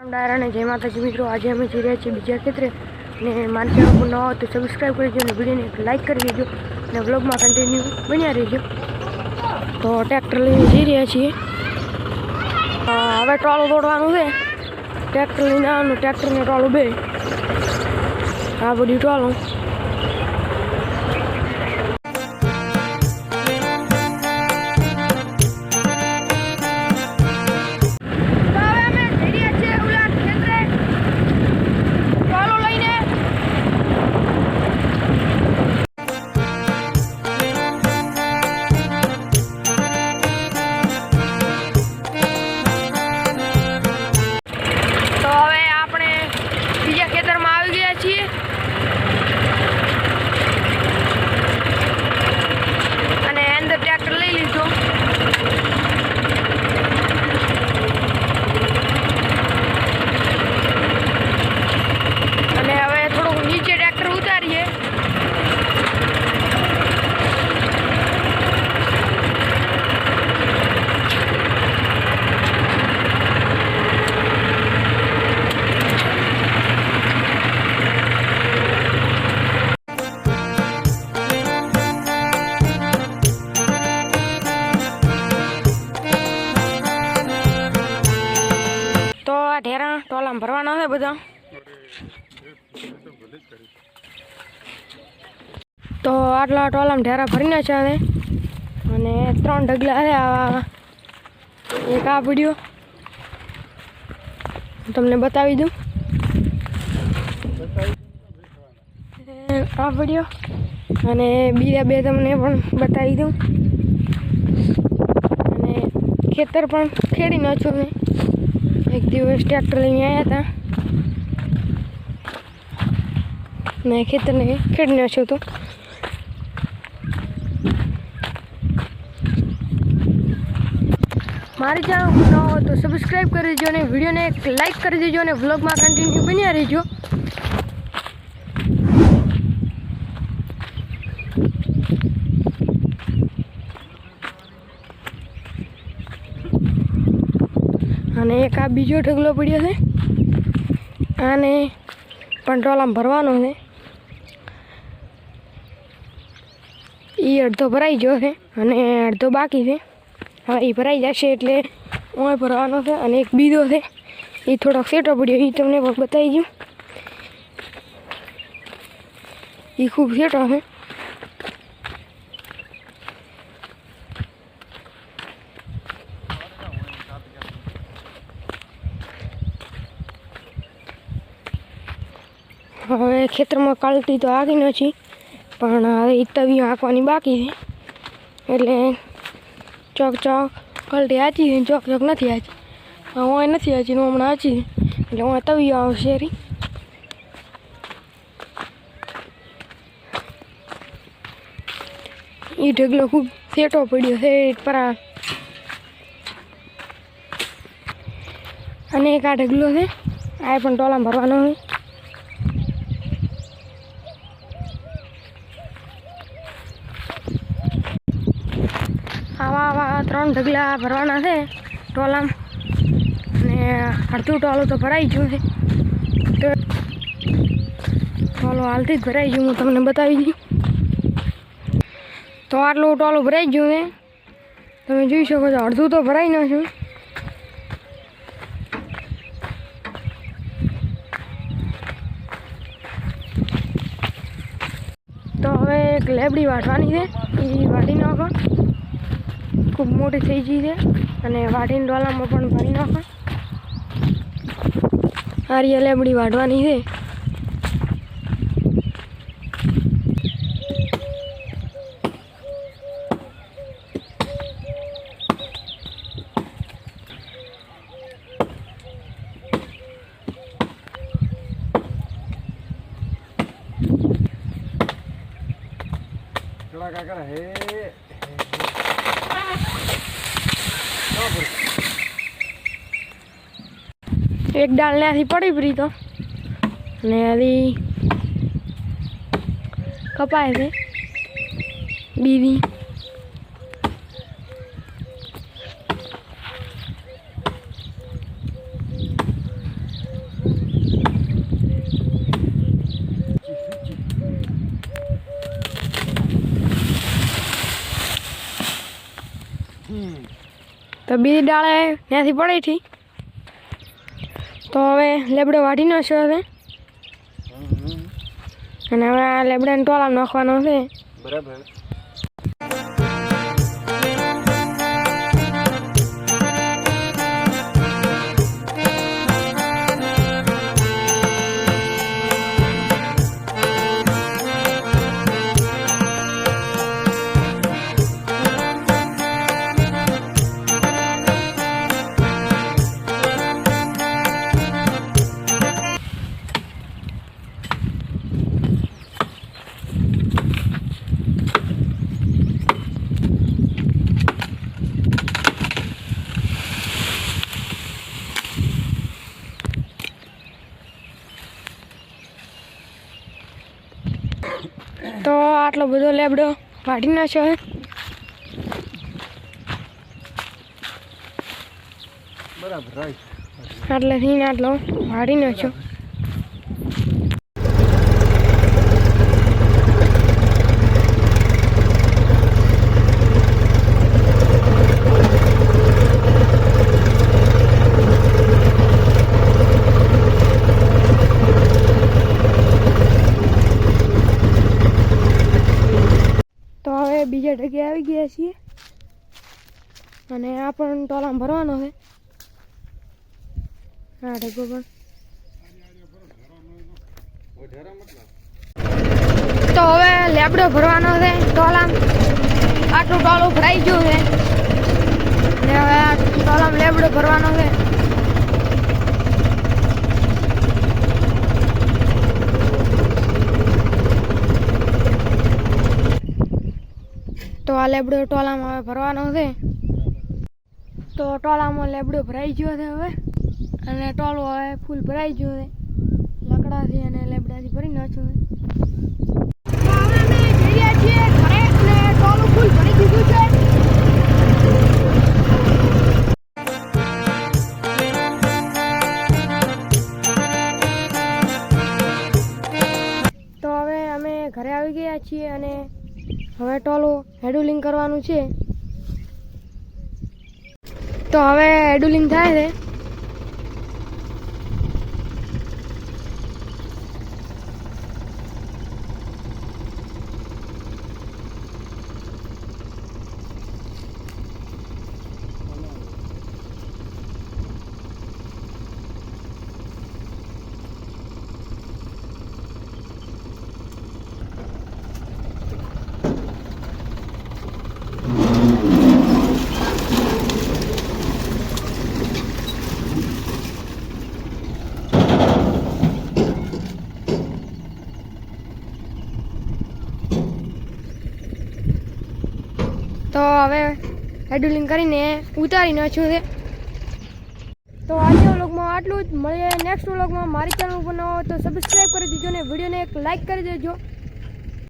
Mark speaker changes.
Speaker 1: ડાયરા અને જય માતાજી. મિત્રો, આજે અમે જઈ રહ્યા છીએ બીજા ક્ષેત્રે ને મારી ચેનલ ન હોય તો સબસ્ક્રાઈબ કરી દેજો અને વિડીયોને એક લાઇક કરી દેજો અને બ્લોગમાં કન્ટિન્યુ બન્યા રહેજો. તો ટ્રેક્ટર લઈને જઈ રહ્યા છીએ. હવે ટોળું દોડવાનું છે. ટ્રેક્ટર લઈને આવવાનું ટ્રેક્ટરને ટોળું બે. આ બધું ટોળું ઢેરા ભરવાના છે બધા? તો આટલા ટોલામાં ઢેરા ભરીને છે અને ત્રણ ઢગલા છે આવા. એક આ વીડિયો તમને બતાવી દઉં. આ વીડિયો અને બીજા બે તમને પણ બતાવી દઉં. અને ખેતર પણ ખેડી નાખ્યું મેં. એક દિવસ ટ્રેક્ટર લઈને આવ્યા હતા. મેં ખેતરને ખેડી નાખ્યું હતું. મારી ચેનલ ન હોય તો સબસ્ક્રાઈબ કરી દેજો અને વિડીયોને એક લાઇક કરી દેજો અને વ્લોગમાં કન્ટિન્યુ બન્યા રહેજો. અને એક આ બીજો ઢગલો પડ્યો છે. આને ટોલામ ભરવાનો છે. એ અડધો ભરાઈ ગયો છે અને અડધો બાકી છે. હવે એ ભરાઈ જશે એટલે ઓય ભરવાનો છે અને એક બીજો છે. એ થોડોક સેટો પડ્યો એ તમને બતાવી દઉં એ ખૂબ સેટો છે. હવે ખેતરમાં કાલટી તો આવી નથી, પણ હવે એ તવી આંકવાની બાકી છે. એટલે ચોક ચોક કલટી આચી છે ચોક ચોક નથી આચી હું નથી આચી હું હમણાં આચી એટલે હું તવી આવશે રી એ ઢગલો ખૂબ સેટો પડ્યો છે પર અને એક આ ઢગલો છે, આ પણ ટોલામાં ભરવાનો હોય આવા આવા ત્રણ ઢગલા ભરવાના છે ટોલામ. અને અડધું ટોલું તો ભરાઈ ગયું છે. તો ટોલો હાલથી જ ભરાઈ ગયું, હું તમને બતાવી દઉં. તો આટલું ટોલું ભરાઈ ગયું છે. તમે જોઈ શકો છો, અડધું તો ભરાઈ નાખ્યું તો હવે એક લેબડી વાટવાની છે. એ વાટી નાખો. ખૂબ મોટી થઈ ગઈ છે અને વાટીને ડોલામાં પણ ભરી નાખો. રીએ લેબડી વાટવાની છે.
Speaker 2: કાકા હે.
Speaker 1: એક ડાળ ત્યાંથી પડી પડી તો. ને હજી કપાય છે. બીજી. તો બીજી ડાળે ત્યાંથી પડી હતી તો હવે લેબડો વાઢીનો છે. હવે અને હવે આ લેબડાને ટોળા નાખવાનો છે.
Speaker 2: બરાબર.
Speaker 1: આટલો બધો લેબડો વાઢી નાખ્યો હે.
Speaker 2: બરાબર રાઈટ
Speaker 1: આટલેથી ને આટલો વાઢી નાખ્યો તો હવે બીજા ઢગે આવી ગયા છીએ અને આ પણ ટોલામાં ભરવાનો છે. હા ઢગો પણ. તો હવે લેબડો ભરવાનો છે ટોલામ આટલું ટોલું ભરાઈ ગયું છે. ને હવે આ ટોલામ લેબડો ભરવાનો છે. તો આ લેબડો ટોલામાં હવે ભરવાનો છે. તો ટોળામાં લેબડો ભરાઈ ગયો છે હવે. અને ટોળો હવે ફૂલ ભરાઈ ગયો છે. લકડાથી અને લેબડાથી ભરી નાખ્યું છે. તો હવે અમે ઘરે આવી ગયા છીએ અને હવે ટોલું હેડુલિંગ કરવાનું છે. તો હવે એડુલિંગ થાય છે તો હવે હેડુલિંગ કરીને ઉતારી નાખ્યું છે. તો આજે વ્લોગમાં આટલું જ. મળીએ નેક્સ્ટ વ્લોગમાં. મારી ચેનલ ઉપર ન તો સબસ્ક્રાઈબ કરી દેજો ને વિડીયોને એક લાઈક કરી દેજો.